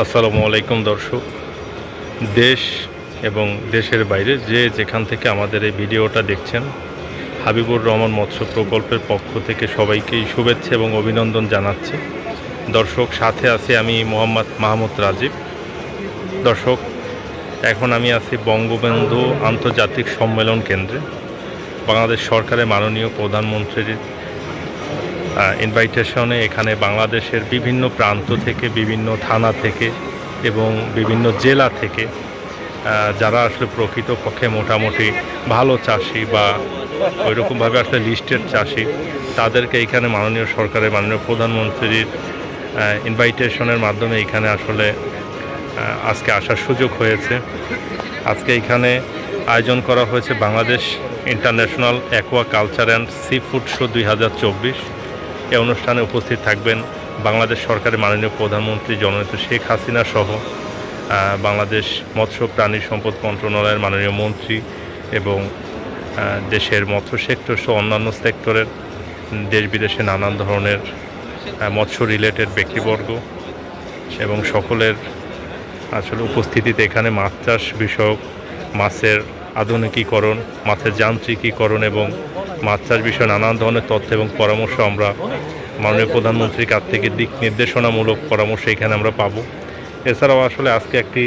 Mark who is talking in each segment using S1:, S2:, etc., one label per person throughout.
S1: আসসালামু আলাইকুম দর্শক। দেশ এবং দেশের বাইরে যে যেখান থেকে আমাদের এই ভিডিওটা দেখছেন, হাবিবুর রহমান মৎস্য প্রকল্পের পক্ষ থেকে সবাইকেই শুভেচ্ছা এবং অভিনন্দন জানাচ্ছি। দর্শক, সাথে আছি আমি মোহাম্মদ মাহমুদ রাজীব। দর্শক, এখন আমি আছি বঙ্গবন্ধু আন্তর্জাতিক সম্মেলন কেন্দ্রে। বাংলাদেশ সরকারের মাননীয় প্রধানমন্ত্রীর ইনভাইটেশনে এখানে বাংলাদেশের বিভিন্ন প্রান্ত থেকে, বিভিন্ন থানা থেকে এবং বিভিন্ন জেলা থেকে যারা আসলে প্রকৃতপক্ষে মোটামুটি ভালো চাষি বা ওইরকমভাবে আসলে লিস্টেড চাষি, তাদেরকে এখানে মাননীয় সরকারের, মাননীয় প্রধানমন্ত্রীর ইনভাইটেশনের মাধ্যমে এখানে আসলে আজকে আসার সুযোগ হয়েছে। আজকে এখানে আয়োজন করা হয়েছে Bangladesh international aquaculture and seafood show দুই হাজার চব্বিশ। এই অনুষ্ঠানে উপস্থিত থাকবেন বাংলাদেশ সরকারের মাননীয় প্রধানমন্ত্রী জননেত্রী শেখ হাসিনা সহ বাংলাদেশ মৎস্য প্রাণী সম্পদ মন্ত্রণালয়ের মাননীয় মন্ত্রী এবং দেশের মৎস্য সেক্টর সহ অন্যান্য সেক্টরের দেশ বিদেশে নানান ধরনের মৎস্য রিলেটেড ব্যক্তিবর্গ এবং সকলের আসলে উপস্থিতিতে এখানে মাছ চাষ বিষয়ক, মাছের আধুনিকীকরণ, মাছের যান্ত্রিকীকরণ এবং মাছ চাষ বিষয়ে নানান ধরনের তথ্য এবং পরামর্শ আমরা মাননীয় প্রধানমন্ত্রীর কাছ থেকে দিক নির্দেশনামূলক পরামর্শ এখানে আমরা পাবো। এছাড়াও আসলে আজকে একটি,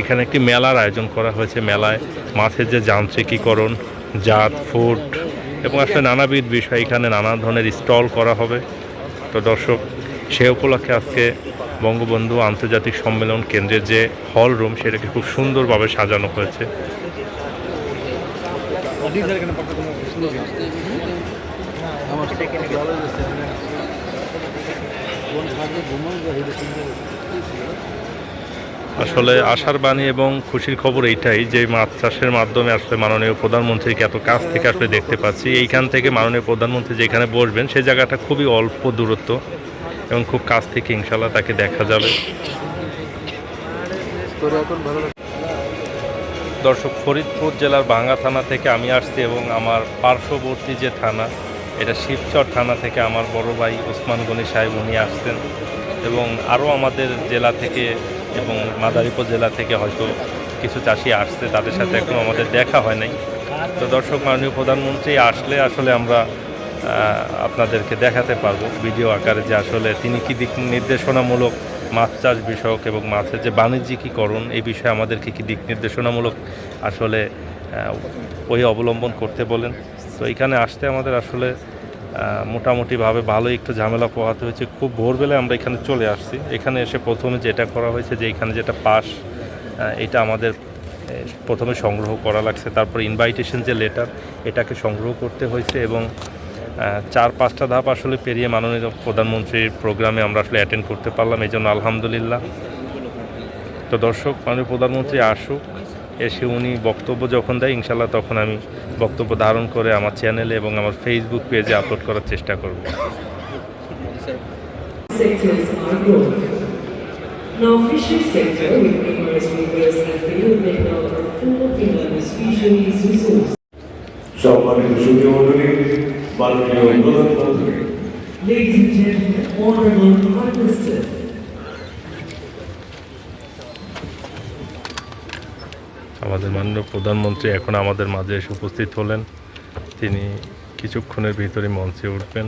S1: এখানে একটি মেলার আয়োজন করা হয়েছে। মেলায় মাছের যে যান্ত্রিকীকরণ, জাত ফুড এবং আসলে নানাবিধ বিষয় এখানে নানা ধরনের স্টল করা হবে। তো দর্শক, সে উপলক্ষে আজকে বঙ্গবন্ধু আন্তর্জাতিক সম্মেলন কেন্দ্রের যে হল রুম, সেটাকে খুব সুন্দরভাবে সাজানো হয়েছে। আসলে আশার বাণী এবং খুশির খবর এইটাই যে মাছ চাষের মাধ্যমে আসলে মাননীয় প্রধানমন্ত্রীকে এত কাছ থেকে আসলে দেখতে পাচ্ছি। এইখান থেকে মাননীয় প্রধানমন্ত্রী যেখানে বসবেন সেই জায়গাটা খুবই অল্প দূরত্ব এবং খুব কাছ থেকে ইনশাল্লাহ তাকে দেখা যাবে। দর্শক, ফরিদপুর জেলার ভাঙ্গা থানা থেকে আমি আসছি এবং আমার পার্শ্ববর্তী যে থানা, এটা শিবচর থানা থেকে আমার বড় ভাই ওসমান গনি সাহেব, উনি আসছেন। এবং আরও আমাদের জেলা থেকে এবং মাদারীপুর জেলা থেকে হয়তো কিছু চাষি আসছে, তাদের সাথে এখনও আমাদের দেখা হয় নাই। তো দর্শক, মাননীয় প্রধানমন্ত্রী আসলে আসলে আমরা আপনাদেরকে দেখাতে পারব, ভিডিও আকারে যে আসলে তিনি কী দিক নির্দেশনামূলক মাছ চাষ বিষয়ক এবং মাছের যে বাণিজ্যিকীকরণ, এই বিষয়ে আমাদেরকে কি দিক নির্দেশনামূলক আসলে ওই অবলম্বন করতে বলেন? তো এখানে আসতে আমাদের আসলে মোটামুটিভাবে ভালোই একটু ঝামেলা পোহাতে হয়েছে। খুব ভোরবেলায় আমরা এখানে চলে আসছি। এখানে এসে প্রথমে যেটা করা হয়েছে যে এখানে যেটা পাস এটা আমাদের প্রথমে সংগ্রহ করা লাগছে। তারপর ইনভাইটেশন যে লেটার এটাকে সংগ্রহ করতে হয়েছে এবং চার পাঁচটা ধাপ আসলে পেরিয়ে মাননীয় প্রধানমন্ত্রীর প্রোগ্রামে আমরা আসলে অ্যাটেন্ড করতে পারলাম এই জন্য আলহামদুলিল্লাহ তো দর্শক মাননীয় প্রধানমন্ত্রী আসুক এসে উনি বক্তব্য যখন দেয় ইনশাল্লাহ তখন আমি বক্তব্য ধারণ করে আমার চ্যানেলে এবং আমার ফেসবুক পেজে আপলোড করার চেষ্টা করব.
S2: Now, sector with numerous rivers and full of enormous fisheries resources.
S3: সম্মানিত সুযোগমন্ডলী মাননীয় প্রধানমন্ত্রী
S2: Ladies and gentlemen, honorable Prime Minister,
S1: আমাদের মাননীয় প্রধানমন্ত্রী এখন আমাদের মাঝে এসে উপস্থিত হলেন। তিনি কিছুক্ষণের ভিতরে মঞ্চে উঠবেন।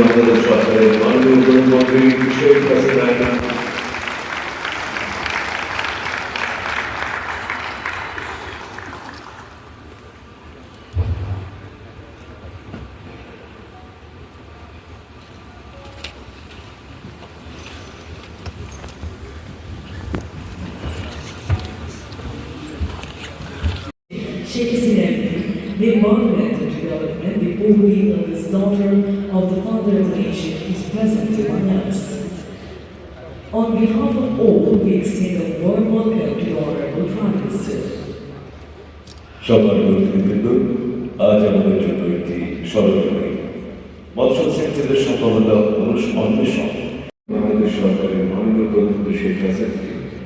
S3: বাংলাদেশ সরকারের মাননীয় প্রধানমন্ত্রী Sheikh Hasina.
S2: Sheikh Hasina, the environmental development, the opening of his daughter of the father of the nation is present among us. On behalf of all, we extend a warm welcome to the honorable Prime Minister.
S3: সম্মানিত অতিথিবৃন্দ আজ আমাদের জন্য একটি স্মরণীয় মৎস্য সেক্টরের বাংলাদেশ সরকারের প্রধানমন্ত্রী শেখ হাসিনাকে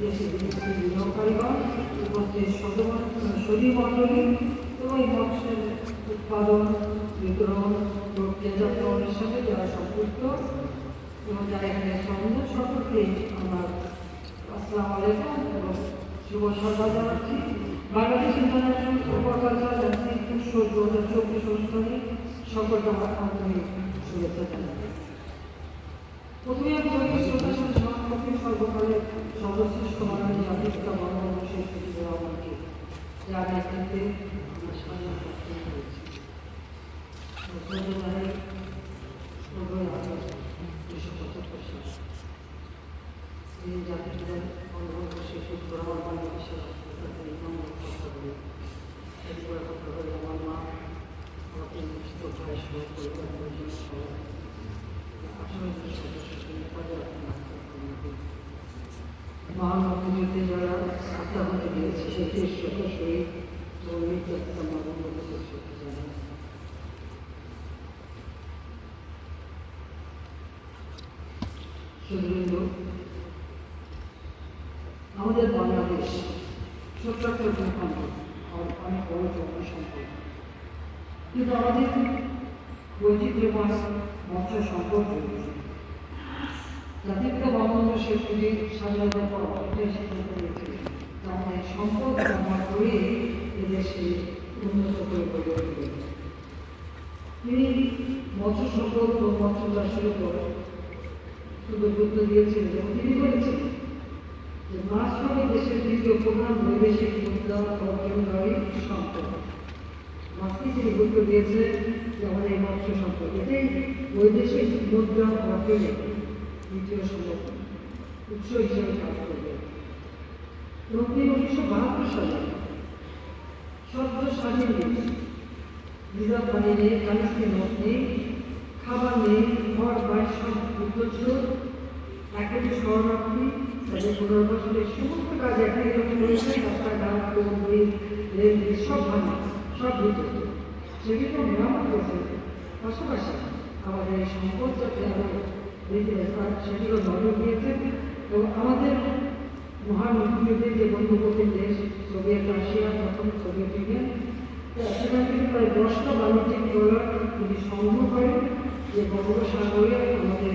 S4: দেশের বিদেশি বিনিয়োগকারীগণ এবং মৎস্যের উৎপাদন, বিতরণ, প্রক্রিয়াজাতকরণের সাথে যারা সম্পৃক্ত, এবং যারা এখানে সম্বন্ধ সকলকে আমার আসসালামু আলাইকুম এবং শুভ সন্ধ্যা জানাচ্ছি। বাংলাদেশ ইন্টারন্যাশনাল সুপারকালচার জানাই প্রথমে জয়ী সমাজপক্ষের সর্বকালের সর্বশ্রেষ্ঠ বঙ্গবন্ধু শেখ মুজিবুর রহমানকে যার নেতৃত্বে আমরা জানাই ষোলোই আগস্ট উনিশশো পঁচাত্তর সালে এই জাতির পিতা বঙ্গবন্ধু শেখ মুজিবুর রহমান বাংলাদেশের রাষ্ট্রপতি ইমাম কথা বলে এরপরে কথা বলে আমার মা আমার তিন নিষ্ঠ ভাই সহ পরিবার পরিজন সহ মহান মুক্তিযুদ্ধে যারা আত্মাহত দিয়েছে সেই দেশ সকল শহীদ ও নির্যাতিত বঙ্গবন্ধু শ্রদ্ধা জানাই সুদৃঢ় আমাদের বাংলাদেশ ছোট্ট অনেক বড় জনসম্পদ কিন্তু আমাদের বৈচিত্র্যময় মৎস্য সম্পদ রয়েছে। জাতিপিতা বঙ্গবন্ধু স্বাধীনতার পর অনেকটাই সম্পদ ব্যবহার করে এদেশে উন্নত করে গড়ে তিনি মৎস্য সম্পদ ও মৎস্য চাষের গুরুত্ব দিয়েছিলেন এবং তিনি বলেছেন যে মাছ হবে দেশের দ্বিতীয় প্রধান বৈদেশিক মুদ্রা ও সম্পদ। মাছকে তিনি গুরুত্ব দিয়েছে যে আমাদের এই মৎস্য সম্পদ। এটাই বৈদেশিক মুদ্রা অর্থনীতি দ্বিতীয় সম্পদ, উৎস হিসেবে কাজ করবে। এবং তিনি উনিশশো বাহাত্তর সালে সদ্য স্বাধীন দেশ, রিজার্ভ পানি নেই কারেন্সি নোট খাবার নেই ঘর বাড়ি সব বিধ্বস্ত একেবারে শরণার্থী তাদের পুনর্বাসনের সমস্ত কাজ একই রকম রয়েছে রাস্তাঘাট কোন রেল রেল সব ভাঙা সব বিদ্যুৎ সেগুলো মেরামত করেছে। পাশাপাশি আমাদের এই সম্পদ যাতে আরও বৃদ্ধি সেগুলো নজর দিয়েছে এবং আমাদের মহান মুক্তিযুদ্ধের যে বন্ধুবর্তী দেশ সোভিয়েত রাশিয়া তখন সোভিয়েত ইউনিয়ন সেখান থেকে প্রায় দশটা বাণিজ্যিক ডলার তিনি সংগ্রহ করেন। যে বঙ্গোপসাগরে আমাদের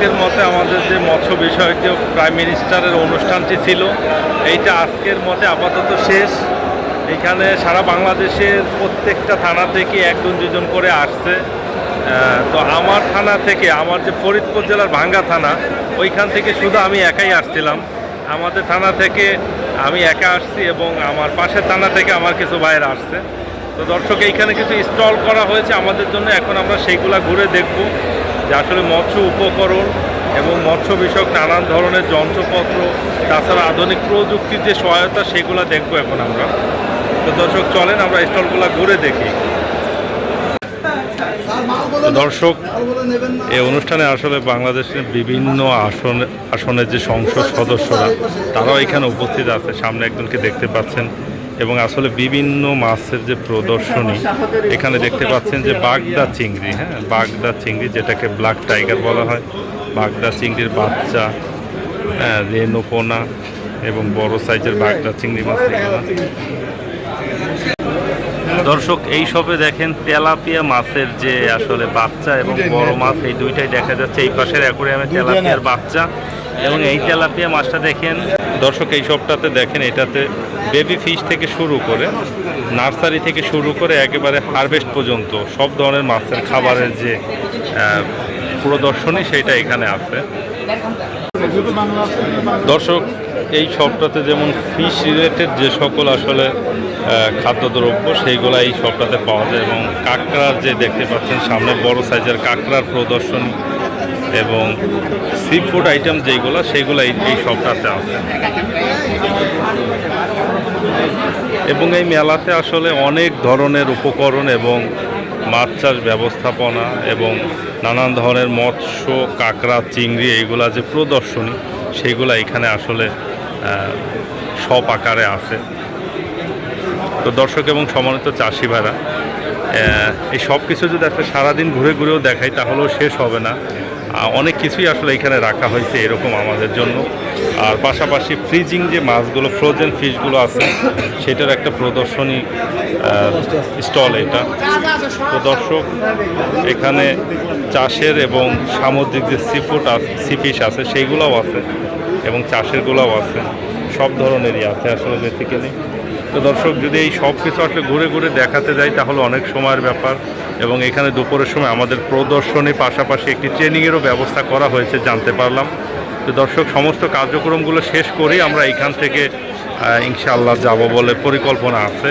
S1: আজকের মতে আমাদের যে মৎস্য বিষয়ক যে প্রাইম মিনিস্টারের অনুষ্ঠানটি ছিল, এইটা আজকের মতে আপাতত শেষ। এখানে সারা বাংলাদেশের প্রত্যেকটা থানা থেকে একজন দুজন করে আসছে। তো আমার থানা থেকে, আমার যে ফরিদপুর জেলার ভাঙ্গা থানা, ওইখান থেকে শুধু আমি একাই আসছিলাম। আমাদের থানা থেকে আমি একা আসছি এবং আমার পাশের থানা থেকে আমার কিছু বাইরে আসছে। তো দর্শক, এইখানে কিছু স্টল করা হয়েছে। আমাদের জন্য এখন আমরা সেইগুলা ঘুরে দেখব। যে আসলে মৎস্য উপকরণ এবং মৎস্য বিষয়ক নানান ধরনের যন্ত্রপত্র, তাছাড়া আধুনিক প্রযুক্তির যে সহায়তা, সেগুলো দেখব এখন আমরা। তো দর্শক, চলেন আমরা স্টলগুলো ঘুরে দেখি। দর্শক এই অনুষ্ঠানে আসলে বাংলাদেশের বিভিন্ন আসন, আসনের যে সংসদ সদস্যরা, তারাও এখানে উপস্থিত আছে। সামনে একজনকে দেখতে পাচ্ছেন। এবং আসলে বিভিন্ন মাছের যে প্রদর্শনী, এখানে দেখতে পাচ্ছেন যে বাগদা চিংড়ি হ্যাঁ বাগদা চিংড়ি যেটাকে ব্ল্যাক টাইগার বলা হয়। বাগদা চিংড়ির বাচ্চা হ্যাঁ রেনোপোনা এবং বড় সাইজের বাগদা চিংড়ি মাছ দর্শক, এই সবে দেখেন তেলাপিয়া মাছের যে আসলে বাচ্চা এবং বড় মাছ, এই দুইটাই দেখা যাচ্ছে। এই পাশের অ্যাকোরিয়ামে তেলাপিয়ার বাচ্চা। এবং এই তেলাপিয়া মাছটা দেখেন। দর্শক, এই সবটাতে দেখেন, এটাতে বেবি ফিশ থেকে শুরু করে নার্সারি থেকে শুরু করে একেবারে হারভেস্ট পর্যন্ত সব ধরনের মাছের খাবারের যে প্রদর্শনী সেটা এখানে আছে। দর্শক, এই শপটাতে যেমন ফিশ রিলেটেড যে সকল আসলে খাদ্যদ্রব্য, সেইগুলো এই শপটাতে পাওয়া যায় এবং কাঁকড়ার যে দেখতে পাচ্ছেন সামনে বড় সাইজের কাঁকড়ার প্রদর্শনী এবং সি ফুড আইটেম যেগুলো সেইগুলো এই সবটাতে আছে। এবং এই মেলাতে আসলে অনেক ধরনের উপকরণ এবং মাছ চাষ ব্যবস্থাপনা এবং নানান ধরনের মৎস্য, কাঁকড়া, চিংড়ি এইগুলা যে প্রদর্শনী, সেইগুলো এখানে আসলে সব আকারে আছে। তো দর্শক এবং সমানিত চাষি ভাইরা এই সব কিছু যদি একটা সারাদিন ঘুরে ঘুরেও দেখাই, তাহলেও শেষ হবে না। অনেক কিছুই আসলে এখানে রাখা হয়েছে এরকম আমাদের জন্য। আর পাশাপাশি ফ্রিজিং যে মাছগুলো ফ্রোজেন ফিশগুলো আছে, সেটার একটা প্রদর্শনী স্টল এটা। তো দর্শক, এখানে চাষের এবং সামুদ্রিক যে সিফুড সি ফিশ আছে, সেইগুলোও আছে এবং চাষেরগুলোও আছে। সব ধরনেরই আছে আসলে বেসিক্যালি তো দর্শক, যদি এই সব কিছু আসলে ঘুরে ঘুরে দেখাতে যাই, তাহলে অনেক সময়ের ব্যাপার। এবং এখানে দুপুরের সময় আমাদের প্রদর্শনী পাশাপাশি একটি ট্রেনিংয়েরও ব্যবস্থা করা হয়েছে, জানতে পারলাম। তো দর্শক, সমস্ত কার্যক্রমগুলো শেষ করেই আমরা এখান থেকে ইনশাআল্লাহ যাব বলে পরিকল্পনা আছে।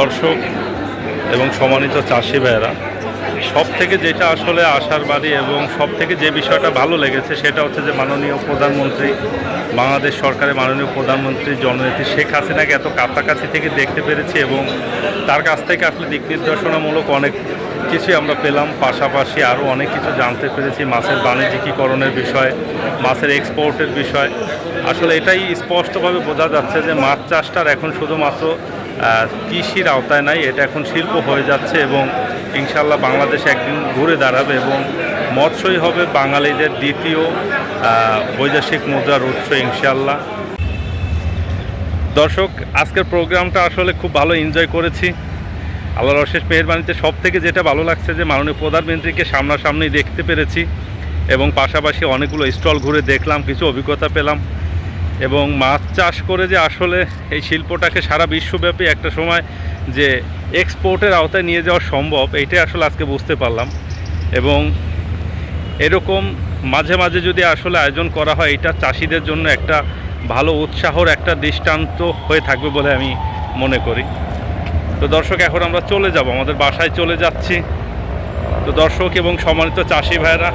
S1: দর্শক এবং সম্মানিত চাষি ভাইয়েরা সব থেকে যেটা আসলে আশার বাড়ি এবং সব থেকে যে বিষয়টা ভালো লেগেছে সেটা হচ্ছে যে মাননীয় প্রধানমন্ত্রী, বাংলাদেশ সরকারের মাননীয় প্রধানমন্ত্রী জননেত্রী শেখ হাসিনাকে এত কাছাকাছি থেকে দেখতে পেরেছি এবং তার কাছ থেকে আসলে দিক নির্দেশনামূলক অনেক কিছুই আমরা পেলাম। পাশাপাশি আরও অনেক কিছু জানতে পেরেছি মাছের বাণিজ্যিকীকরণের বিষয়, মাছের এক্সপোর্টের বিষয়। আসলে এটাই স্পষ্টভাবে বোঝা যাচ্ছে যে মাছ চাষটার এখন শুধুমাত্র কৃষির আওতায় নাই, এটা এখন শিল্প হয়ে যাচ্ছে এবং ইনশাল্লাহ বাংলাদেশ একদিন ঘুরে দাঁড়াবে এবং মৎস্যই হবে বাঙালিদের দ্বিতীয় বৈদেশিক মুদ্রার উৎস ইনশাল্লাহ দর্শক, আজকের প্রোগ্রামটা আসলে খুব ভালো এনজয় করেছি। আল্লাহর অশেষ মেহরবানিতে সব থেকে যেটা ভালো লাগছে যে মাননীয় প্রধানমন্ত্রীকে সামনাসামনি দেখতে পেরেছি এবং পাশাপাশি অনেকগুলো স্টল ঘুরে দেখলাম, কিছু অভিজ্ঞতা পেলাম এবং মাছ চাষ করে যে আসলে এই শিল্পটাকে সারা বিশ্বব্যাপী একটা সময় যে এক্সপোর্টের আওতায় নিয়ে যাওয়া সম্ভব, এইটাই আসলে আজকে বুঝতে পারলাম। এবং এরকম মাঝে মাঝে যদি আসলে আয়োজন করা হয়, এটা চাষিদের জন্য একটা ভালো উৎসাহর একটা দৃষ্টান্ত হয়ে থাকবে বলে আমি মনে করি। তো দর্শক, এখন আমরা চলে যাব, আমাদের বাসায় চলে যাচ্ছি। তো দর্শক এবং সম্মানিত চাষি ভাইরা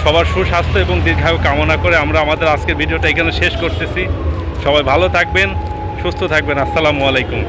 S1: সবার সুস্বাস্থ্য এবং দীর্ঘায়ু কামনা করে আমরা আমাদের আজকের ভিডিওটা এখানে শেষ করতেছি। সবাই ভালো থাকবেন, সুস্থ থাকবেন। আসসালামু আলাইকুম।